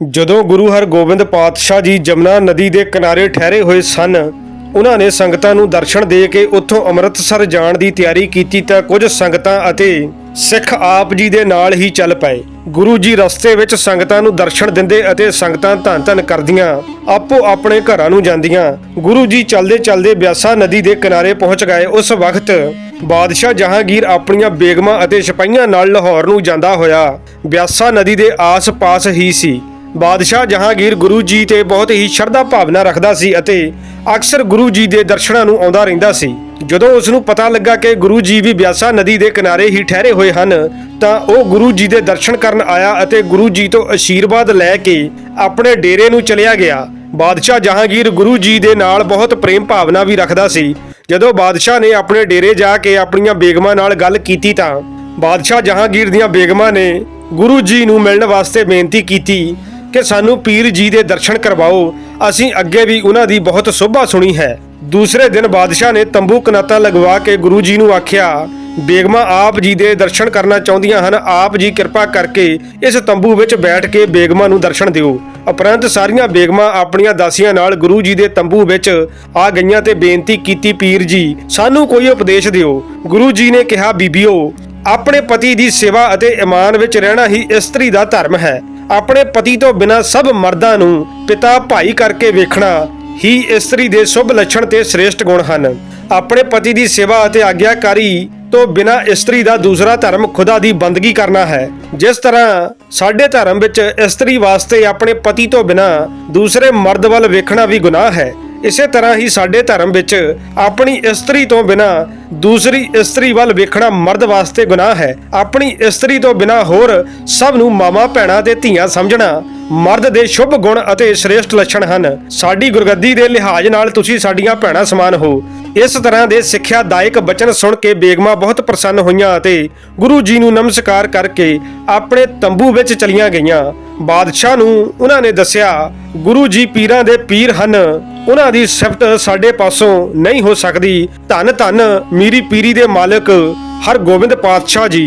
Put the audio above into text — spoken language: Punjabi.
ਜਦੋਂ ਗੁਰੂ ਹਰਗੋਬਿੰਦ ਪਾਤਸ਼ਾਹ ਜੀ ਜਮਨਾ ਨਦੀ ਦੇ ਕਿਨਾਰੇ ਠਹਿਰੇ ਹੋਏ ਸਨ, ਉਹਨਾਂ ਨੇ ਸੰਗਤਾਂ ਨੂੰ ਦਰਸ਼ਨ ਦੇ ਕੇ ਉੱਥੋਂ ਅੰਮ੍ਰਿਤਸਰ ਜਾਣ ਦੀ ਤਿਆਰੀ ਕੀਤੀ ਤਾਂ ਕੁਝ ਸੰਗਤਾਂ ਅਤੇ ਸਿੱਖ ਆਪ ਜੀ ਦੇ ਨਾਲ ਹੀ ਚੱਲ ਪਏ। ਗੁਰੂ ਜੀ ਰਸਤੇ ਵਿੱਚ ਸੰਗਤਾਂ ਨੂੰ ਦਰਸ਼ਨ ਦਿੰਦੇ ਅਤੇ ਸੰਗਤਾਂ ਧੰਨ ਧੰਨ ਕਰਦੀਆਂ, ਆਪੋ ਆਪਣੇ ਘਰਾਂ ਨੂੰ ਜਾਂਦੀਆਂ। ਗੁਰੂ ਜੀ ਚੱਲਦੇ ਚੱਲਦੇ ਬਿਆਸਾ ਨਦੀ ਦੇ ਕਿਨਾਰੇ ਪਹੁੰਚ ਗਏ। ਉਸ ਵਕਤ ਬਾਦਸ਼ਾਹ ਜਹਾਂਗੀਰ ਆਪਣੀਆਂ ਬੇਗਮਾਂ ਅਤੇ ਸਿਪਾਹੀਆਂ ਨਾਲ ਲਾਹੌਰ ਨੂੰ ਜਾਂਦਾ ਹੋਇਆ। ਬਿਆਸਾ ਨਦੀ ਦੇ ਆਸ-ਪਾਸ ਹੀ ਸੀ। ਬਾਦਸ਼ਾਹ ਜਹਾਂਗੀਰ ਗੁਰੂ ਜੀ ਤੇ ਬਹੁਤ ਹੀ ਸ਼ਰਧਾ ਭਾਵਨਾ ਰੱਖਦਾ ਸੀ ਅਤੇ ਅਕਸਰ ਗੁਰੂ ਜੀ ਦੇ ਦਰਸ਼ਨਾਂ ਨੂੰ ਆਉਂਦਾ ਰਹਿੰਦਾ ਸੀ। ਜਦੋਂ ਉਸ ਨੂੰ ਪਤਾ ਲੱਗਾ ਕਿ ਗੁਰੂ ਜੀ ਵੀ ਬਿਆਸਾ ਨਦੀ ਦੇ ਕਿਨਾਰੇ ਹੀ ਠਹਿਰੇ ਹੋਏ ਹਨ, ਤਾਂ ਉਹ ਗੁਰੂ ਜੀ ਦੇ ਦਰਸ਼ਨ ਕਰਨ ਆਇਆ ਅਤੇ ਗੁਰੂ ਜੀ ਤੋਂ ਅਸ਼ੀਰਵਾਦ ਲੈ ਕੇ ਆਪਣੇ ਡੇਰੇ ਨੂੰ ਚਲਿਆ ਗਿਆ। ਬਾਦਸ਼ਾਹ ਜਹਾਂਗੀਰ ਗੁਰੂ ਜੀ ਦੇ ਨਾਲ ਬਹੁਤ ਪ੍ਰੇਮ ਭਾਵਨਾ ਵੀ ਰੱਖਦਾ ਸੀ। ਜਦੋਂ ਬਾਦਸ਼ਾਹ ਨੇ ਆਪਣੇ ਡੇਰੇ ਜਾ ਕੇ ਆਪਣੀਆਂ ਬੇਗਮਾਂ ਨਾਲ ਗੱਲ ਕੀਤੀ ਤਾਂ ਬਾਦਸ਼ਾਹ ਜਹਾਂਗੀਰ ਦੀਆਂ ਬੇਗਮਾਂ ਨੇ ਗੁਰੂ ਜੀ ਨੂੰ ਮਿਲਣ ਵਾਸਤੇ ਬੇਨਤੀ ਕੀਤੀ ਕਿ ਸਾਨੂੰ ਪੀਰ ਜੀ ਦੇ ਦਰਸ਼ਨ ਕਰਵਾਓ, ਅਸੀਂ ਅੱਗੇ ਵੀ ਉਹਨਾਂ ਦੀ ਬਹੁਤ ਸੋਭਾ ਸੁਣੀ ਹੈ। ਦੂਸਰੇ ਦਿਨ ਬਾਦਸ਼ਾਹ ਨੇ ਤੰਬੂ ਕਨਾਤਾ ਲਗਵਾ ਕੇ ਗੁਰੂ ਜੀ ਨੂੰ ਆਖਿਆ, ਬੇਗਮਾਂ ਆਪ ਜੀ ਦੇ ਦਰਸ਼ਨ ਕਰਨਾ ਚਾਹੁੰਦੀਆਂ ਹਨ, ਆਪ ਜੀ ਕਿਰਪਾ ਕਰਕੇ ਇਸ ਤੰਬੂ ਵਿੱਚ ਬੈਠ ਕੇ ਬੇਗਮਾਂ ਨੂੰ ਦਰਸ਼ਨ ਦਿਓ। ਉਪਰੰਤ ਸਾਰੀਆਂ ਬੇਗਮਾਂ ਆਪਣੀਆਂ ਦਾਸੀਆਂ ਨਾਲ ਗੁਰੂ ਜੀ ਦੇ ਤੰਬੂ ਵਿੱਚ ਆ ਗਈਆਂ ਤੇ ਬੇਨਤੀ ਕੀਤੀ, ਪੀਰ ਜੀ, ਸਾਨੂੰ ਕੋਈ ਉਪਦੇਸ਼ ਦਿਓ। ਗੁਰੂ ਜੀ ਨੇ ਕਿਹਾ, ਬੀਬੀਓ, ਆਪਣੇ ਪਤੀ ਦੀ ਸੇਵਾ ਅਤੇ ਇਮਾਨ ਵਿੱਚ ਰਹਿਣਾ ਹੀ ਇਸਤਰੀ ਦਾ ਧਰਮ ਹੈ। ਆਪਣੇ ਪਤੀ ਤੋਂ ਬਿਨਾਂ ਸਭ ਮਰਦਾਂ ਨੂੰ ਪਿਤਾ ਭਾਈ ਕਰਕੇ ਵੇਖਣਾ ਹੀ ਇਸਤਰੀ ਦੇ ਸ਼ੁਭ ਲੱਛਣ ਤੇ ਸ੍ਰੇਸ਼ਟ ਗੁਣ ਹਨ। ਆਪਣੇ ਪਤੀ ਦੀ ਸੇਵਾ ਅਤੇ ਆਗਿਆਕਾਰੀ ਤੋਂ ਬਿਨਾਂ ਇਸਤਰੀ ਦਾ ਦੂਸਰਾ ਧਰਮ ਖੁਦਾ ਦੀ ਬੰਦਗੀ ਕਰਨਾ ਹੈ। ਜਿਸ ਤਰ੍ਹਾਂ ਸਾਡੇ ਧਰਮ ਵਿੱਚ ਇਸਤਰੀ ਵਾਸਤੇ ਆਪਣੇ ਪਤੀ ਤੋਂ ਬਿਨਾਂ ਦੂਸਰੇ ਮਰਦ ਵੱਲ ਵੇਖਣਾ ਵੀ ਗੁਨਾਹ ਹੈ। ਇਸੇ ਤਰ੍ਹਾਂ ਹੀ ਸਾਡੇ ਧਰਮ ਵਿੱਚ ਆਪਣੀ ਇਸਤਰੀ ਤੋਂ ਬਿਨਾ ਦੂਸਰੀ ਇਸਤਰੀ ਵੱਲ ਵੇਖਣਾ ਮਰਦ ਵਾਸਤੇ ਗੁਨਾਹ ਹੈ। ਆਪਣੀ ਇਸਤਰੀ ਤੋਂ ਬਿਨਾ ਹੋਰ ਸਭ ਨੂੰ ਮਾਮਾ ਭੈਣਾਂ ਤੇ ਧੀਆਂ ਸਮਝਣਾ ਮਰਦ ਦੇ ਸ਼ੁਭ ਗੁਣ ਅਤੇ ਸ੍ਰੇਸ਼ਟ ਲੱਛਣ ਹਨ। ਸਾਡੀ ਗੁਰਗੱਦੀ ਦੇ ਲਿਹਾਜ਼ ਨਾਲ ਤੁਸੀਂ ਸਾਡੀਆਂ ਭੈਣਾਂ ਸਮਾਨ ਹੋ। ਇਸ ਤਰ੍ਹਾਂ ਦੇ ਸਿੱਖਿਆਦਾਇਕ ਬਚਨ ਸੁਣ ਕੇ ਬੇਗਮਾਂ ਬਹੁਤ ਪ੍ਰਸੰਨ ਹੋਈਆਂ ਅਤੇ ਗੁਰੂ ਜੀ ਨੂੰ ਨਮਸਕਾਰ ਕਰਕੇ ਆਪਣੇ ਤੰਬੂ ਵਿੱਚ ਚਲੀਆਂ ਗਈਆਂ। ਬਾਦਸ਼ਾਹ ਨੂੰ ਉਹਨਾਂ ਨੇ ਦੱਸਿਆ, ਗੁਰੂ ਜੀ ਪੀਰਾਂ ਦੇ ਪੀਰ ਹਨ। ਉਹਨਾਂ ਦੀ ਸਿਫਤ ਸਾਡੇ ਪਾਸੋਂ ਨਹੀਂ ਹੋ ਸਕਦੀ। ਧੰਨ ਧੰਨ ਮੀਰੀ ਪੀਰੀ ਦੇ ਮਾਲਕ ਹਰਗੋਬਿੰਦ ਪਾਤਸ਼ਾਹ ਜੀ।